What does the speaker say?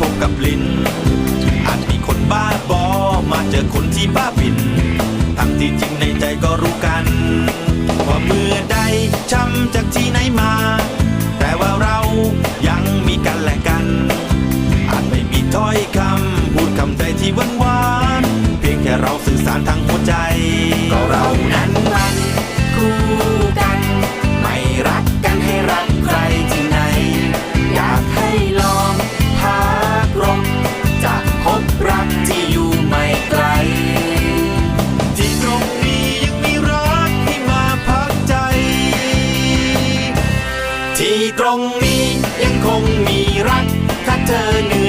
ทบกับลิ้นอา ที่จริงในใจก็รู้กัน ว่าเมื่อใดช้ำจากที่ไหนมา แต่ว่าเรายังมีกันและกัน อาจไม่มีถ้อยคำพูดคำใดที่หวานหวานเพียงแค่เราสื่อสารทางหัวใจ ตรงนี้ยังคงมีรัก ถ้าเธอเห